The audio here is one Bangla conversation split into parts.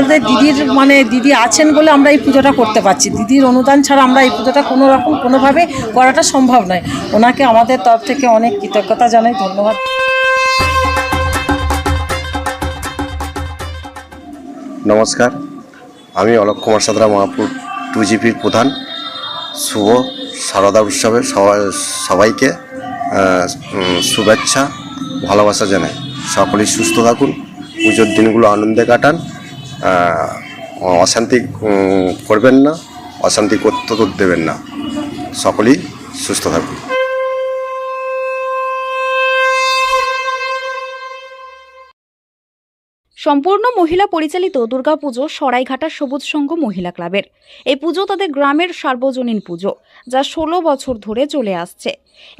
আমাদের দিদির মানে দিদি আছেন বলে আমরা এই পুজোটা করতে পারছি। দিদির অনুদান ছাড়া আমরা এই পুজোটা কোনো রকম কোনোভাবে করাটা সম্ভব নয়। ওনাকে আমাদের তরফ থেকে অনেক কৃতজ্ঞতা জানাই, ধন্যবাদ। নমস্কার, আমি অলোক কুমার সাদরা মহাপুর টু জিপির প্রধান। শুভ সারদা উৎসবের সবাই, সবাইকে শুভেচ্ছা, ভালোবাসা জানাই। সকলেই সুস্থ থাকুন, পুজোর দিনগুলো আনন্দে কাটান। অশান্তি করবেন না, অশান্তি করতে তো দেবেন না। সকলেই সুস্থ থাকুন। সম্পূর্ণ মহিলা পরিচালিত দুর্গাপুজো সরাইঘাটা সবুজ সংঘ মহিলা ক্লাবের। এই পুজো তাদের গ্রামের সার্বজনীন পুজো, যা ষোলো বছর ধরে চলে আসছে।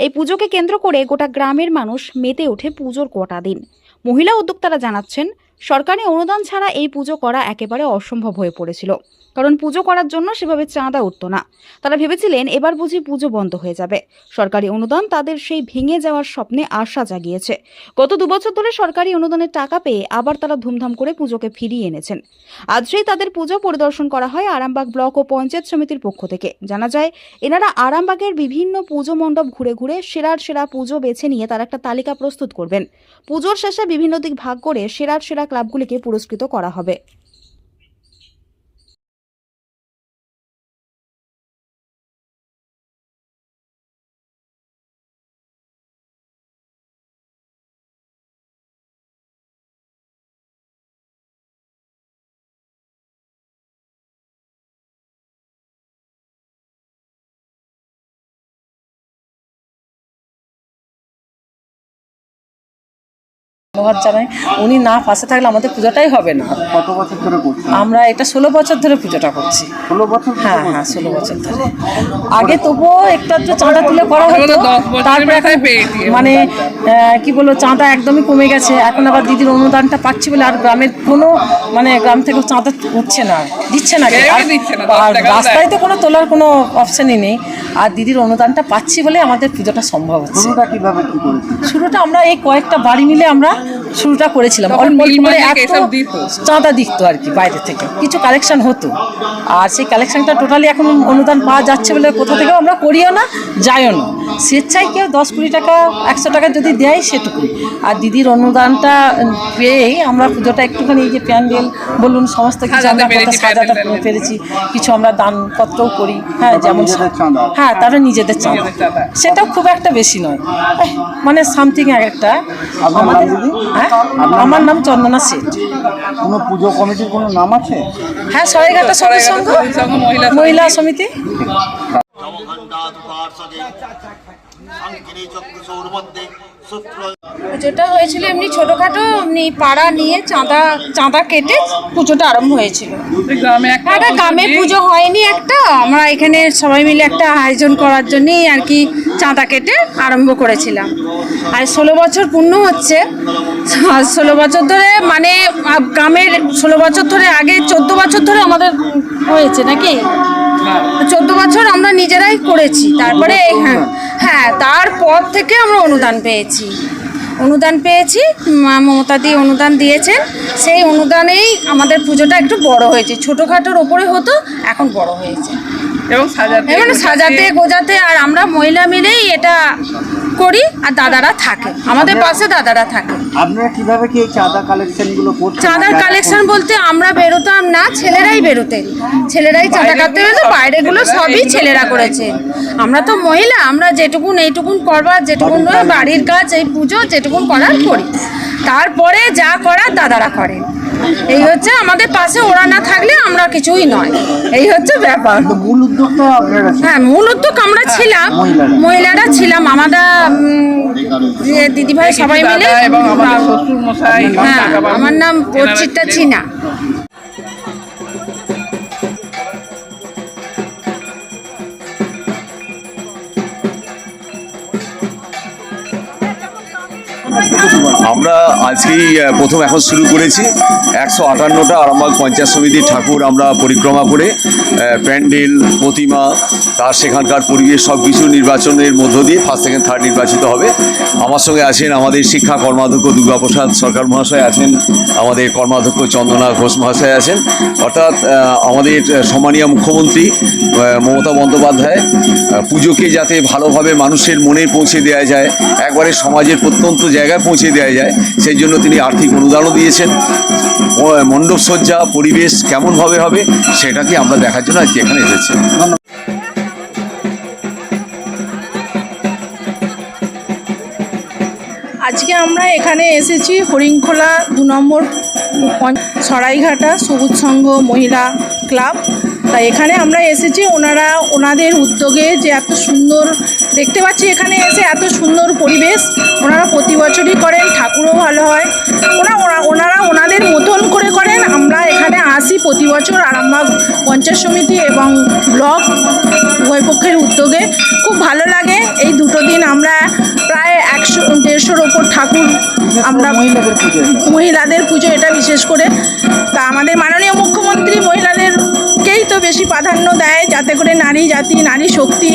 এই পুজোকে কেন্দ্র করে গোটা গ্রামের মানুষ মেতে ওঠে পুজোর কটা দিন। মহিলা উদ্যোক্তারা জানাচ্ছেন সরকারি অনুদান ছাড়া এই পুজো করা একেবারে অসম্ভব হয়ে পড়েছিল। কারণ পুজো করার জন্য সেভাবে চাঁদা উঠত না। তারা ভেবেছিলেন এবার বুঝি পুজো বন্ধ হয়ে যাবে। সরকারি অনুদান তাদের সেই ভেঙে যাওয়ার স্বপ্নে আশা জাগিয়েছে। গত দুবছর ধরে সরকারি অনুদানের টাকা পেয়ে আবার তারা ধুমধাম করে পুজোকে ফিরিয়ে এনেছেন। আজ সেই তাদের পুজো পরিদর্শন করা হয় আরামবাগ ব্লক ও পঞ্চায়েত সমিতির পক্ষ থেকে। জানা যায়, এনারা আরামবাগের বিভিন্ন পুজো মণ্ডপ ঘুরে ঘুরে সেরার সেরা পুজো বেছে নিয়ে তার একটা তালিকা প্রস্তুত করবেন। পুজোর শেষে বিভিন্ন দিক ভাগ করে সেরার সেরা ক্লাবগুলিকে পুরস্কৃত করা হবে। ধন্যবাদ জানাই উনি না পাশে থাকলে আমাদের পুজোটাই হবে না। কত বছর ধরে আমরা এটা ষোলো বছর ধরে পুজোটা করছি। ষোলো বছর হ্যাঁ হ্যাঁ ষোলো বছর ধরে। আগে তবুও একটু একটু চাঁদা তুলে করা হতো তারপরে এখন মানে কি বলব চাঁদা একদমই কমে গেছে। এখন আবার দিদির অনুদানটা পাচ্ছি বলে আর গ্রামের কোনো মানে গ্রাম থেকে চাঁদা উঠছে না দিচ্ছে না। আর- রাস্তায় তো কোনো তোলার কোনো অপশনই নেই। আর দিদির অনুদানটা পাচ্ছি বলে আমাদের পুজোটা সম্ভব হচ্ছে। শুরুটা আমরা এই কয়েকটা বাড়ি মিলে আমরা শুরুটা করেছিলাম। চাঁদা দিত আর কি বাইরে থেকে। কিছু কালেকশন হতো। আর সেই কালেকশনটা টোটালি এখন অনুদান পাওয়া যাচ্ছে বলে কোথা থেকেও আমরা করিও না যাইও না। স্বেচ্ছায় কেউ দশ কুড়ি টাকা একশো টাকা যদি দেয় সেটুকুই। আর দিদির অনুদানটা পেয়েই আমরা পুজোটা একটুখানি এই যে প্যান্ডেল বলুন সমস্ত কিছু আমরা করতে সাজাতে পেরেছি। কিছু আমরা দানপত্রও করি। হ্যাঁ যেমন হ্যাঁ তারা নিজেদের চাঁদা। সেটাও খুব একটা বেশি নয়। মানে সামথিং এক একটা। আমাদের দিদি? হ্যাঁ? আমার নাম চন্দনা সেন। কোনো পুজো কমিটির কোনো নাম আছে? হ্যাঁ সরাইঘাটা সরাই সংঘ মহিলা সমিতি। পুজোটা হয়েছিল এমনি ছোটোখাটো এমনি পাড়া নিয়ে চাঁদা চাঁদা কেটে পুজোটা আরম্ভ হয়েছিল। একটা গ্রামে পুজো হয়নি একটা আমরা এখানে সবাই মিলে একটা আয়োজন করার জন্যই আর কি চাঁদা কেটে আরম্ভ করেছিলাম। আর ষোলো বছর পূর্ণ হচ্ছে। ষোলো বছর ধরে মানে গ্রামের ষোলো বছর ধরে আগে চোদ্দ বছর ধরে আমাদের হয়েছে নাকি? চোদ্দ বছর আমরা নিজেরাই করেছি। তারপরে হ্যাঁ হ্যাঁ তারপর থেকে আমরা অনুদান পেয়েছি। অনুদান পেয়েছি। মা মমতাদি অনুদান দিয়েছেন। সেই অনুদানেই আমাদের পুজোটা একটু বড় হয়েছে। ছোটোখাটোর ওপরে হতো এখন বড় হয়েছে। এবং সাজাতে এবার সাজাতে গোজাতে আর আমরা মহিলা মিলেই এটা করি আর দাদারা থাকে। আমাদের পাশে দাদারা থাকে। আপনারা কীভাবে কি চাঁদা কালেকশনগুলো করছেন? চাঁদার কালেকশন বলতে আমরা বেরোতাম না ছেলেরাই বেরোতেন ছেলেরাই চাঁদা কাটতে বেরোতো বাইরেগুলো সবই ছেলেরা করেছে। আমরা তো মহিলা আমরা যেটুকুন এইটুকুন করবার যেটুকুন বাড়ির কাজ এই পুজো যেটুকুন করার করি তারপরে যা করার দাদারা করেন। এই হচ্ছে আমাদের পাশে ওরা না থাকলে আমরা কিছুই নয়। এই হচ্ছে ব্যাপার। হ্যাঁ মূল উদ্যোগ আমরা ছিলাম। মহিলারা। ছিলাম। আমাদের যে দিদিভাই সবাই মিলে দাদা এবং আমাদের শ্বশুর মশাই হ্যাঁ আমার নাম অর্চিতা চিনা। আমরা আজকেই প্রথম এখন শুরু করেছি। একশো আটান্নটা আরামবাগ পঞ্চায়েত সমিতির ঠাকুর আমরা পরিক্রমা করে প্যান্ডেল, প্রতিমা, তার সেখানকার পরিবেশ সব কিছু নির্বাচনের মধ্য দিয়ে ফার্স্ট সেকেন্ড থার্ড নির্বাচিত হবে। আমার সঙ্গে আছেন আমাদের শিক্ষা কর্মাধ্যক্ষ দুর্গাপ্রসাদ সরকার মহাশয় আছেন, আমাদের কর্মাধ্যক্ষ চন্দনা ঘোষ মহাশয় আছেন। অর্থাৎ আমাদের সম্মানীয় মুখ্যমন্ত্রী মমতা বন্দ্যোপাধ্যায় পুজোকে যাতে ভালোভাবে মানুষের মনে পৌঁছে দেওয়া যায়, একবারে সমাজের প্রত্যন্ত জায়গায় পৌঁছে দেওয়া যায়, সেই জন্য তিনি আর্থিক অনুদানও দিয়েছেন। মণ্ডপসজ্জা মণ্ডপ সজ্জা, পরিবেশ কেমনভাবে হবে সেটাকে আমরা দেখার জন্য আজকে এখানে এসেছি। আজকে আমরা এখানে এসেছি হরিংখোলা দু নম্বর সরাইঘাটা সবুজ সংঘ মহিলা ক্লাব। তাই এখানে আমরা এসেছি ওনারা ওনাদের উদ্যোগে যে এত সুন্দর দেখতে পাচ্ছি এখানে এসে এত সুন্দর পরিবেশ। ওনারা প্রতি বছরই করেন ঠাকুরও ভালো হয়। ওনা ওরা- ওনারা ওনাদের মতন করে করেন আমরা এখানে আসি প্রতি বছর আরামবাগ পঞ্চায়েত সমিতি এবং ব্লক উভয় পক্ষের উদ্যোগে। খুব ভালো লাগে এই দুটো দিন আমরা প্রায় একশো দেড়শোর ওপর ঠাকুর আমরা মহিলাদের পুজো। এটা বিশেষ করে। তা আমাদের মাননীয় মুখ্যমন্ত্রী মহিলাদেরকেই তো বেশি প্রাধান্য দেয় যাতে করে নারী জাতি নারী শক্তি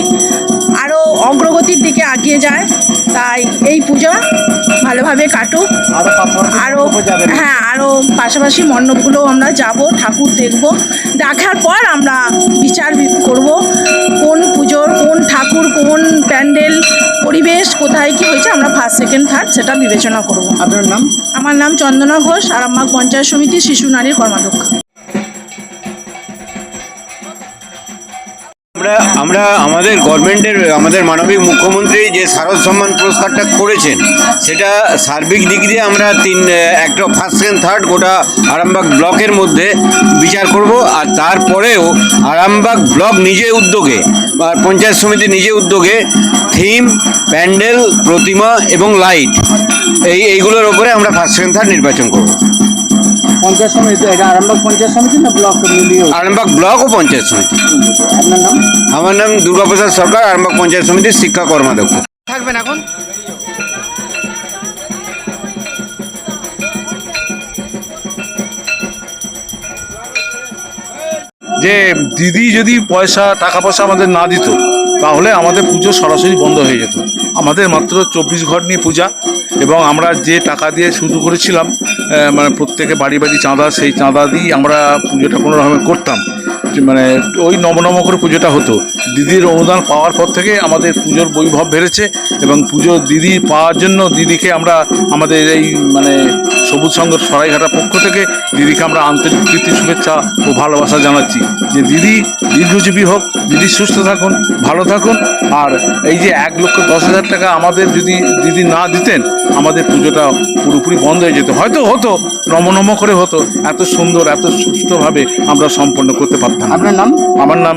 আরও অগ্রগতির দিকে এগিয়ে যায়। তাই এই পূজা ভালোভাবে কাটুক। আরও আরও হ্যাঁ আরও পাশাপাশি মণ্ডপগুলো আমরা যাব ঠাকুর দেখব। দেখার পর আমরা বিচার করব কোন পুজোর কোন ঠাকুর কোন প্যান্ডেল পরিবেশ কোথায় কি হয়েছে আমরা ফার্স্ট সেকেন্ড থার্ড সেটা বিবেচনা করব। আপনার নাম? আমার নাম চন্দনা ঘোষ আরামবাগ পঞ্চায়েত সমিতি শিশু নারীর কর্মাধ্যক্ষ। আমরা আমরা আমাদের গভর্নমেন্টের, আমাদের মানবিক মুখ্যমন্ত্রী যে শারদ সম্মান পুরস্কারটা করেছেন, সেটা সার্বিক দিক দিয়ে আমরা তিন, একটা ফার্স্ট সেকেন্ড থার্ড গোটা আরামবাগ ব্লকের মধ্যে বিচার করব, আর তারপরেও আরামবাগ ব্লক নিজে উদ্যোগে, বা পঞ্চায়েত সমিতি নিজে উদ্যোগে থিম প্যান্ডেল, প্রতিমা এবং লাইট এই, এইগুলোর ওপরে আমরা ফার্স্ট সেকেন্ড থার্ড নির্বাচন করব। পঞ্চায়েত সমিতি এটা আরামবাগ পঞ্চায়েত সমিতি না ব্লক মিলিয়ে? আরামবাগ ব্লক ও পঞ্চায়েত সমিতি। আপনার নাম? আমার নাম দুর্গাপ্রসাদ সরকার আরামবাগ পঞ্চায়েত সমিতির শিক্ষা কর্মাধ্যক্ষ। থাকবেন এখন? যে দিদি যদি পয়সা টাকা পয়সা আমাদের না দিত, তাহলে আমাদের পুজো সরাসরি বন্ধ হয়ে যেত। আমাদের মাত্র চব্বিশ ঘর নিয়ে পূজা এবং আমরা যে টাকা দিয়ে শুরু করেছিলাম মানে প্রত্যেকে বাড়ি বাড়ি চাঁদা, সেই চাঁদা দিয়েই আমরা পুজোটা কোনো রকমে করতাম। মানে ওই নবনম করে পুজোটা হতো। দিদির অনুদান পাওয়ার পর থেকে আমাদের পুজোর বৈভব বেড়েছে এবং পুজো দিদি পাওয়ার জন্য দিদিকে আমরা আমাদের এই মানে সবুজ সংঘের সরাইঘাটা পক্ষ থেকে দিদিকে আমরা আন্তরিক প্রীতি, শুভেচ্ছা ও ভালোবাসা জানাচ্ছি। যে দিদি দীর্ঘজীবী হোক, দিদি সুস্থ থাকুন, ভালো থাকুন, আর এই যে এক লক্ষ দশ হাজার টাকা আমাদের যদি দিদি না দিতেন, আমাদের পুজোটা পুরোপুরি বন্ধ হয়ে যেত। হয়তো হতো নমনম করে হতো, এত সুন্দর, এত সুষ্ঠুভাবে আমরা সম্পন্ন করতে পারতাম। আপনার নাম? আমার নাম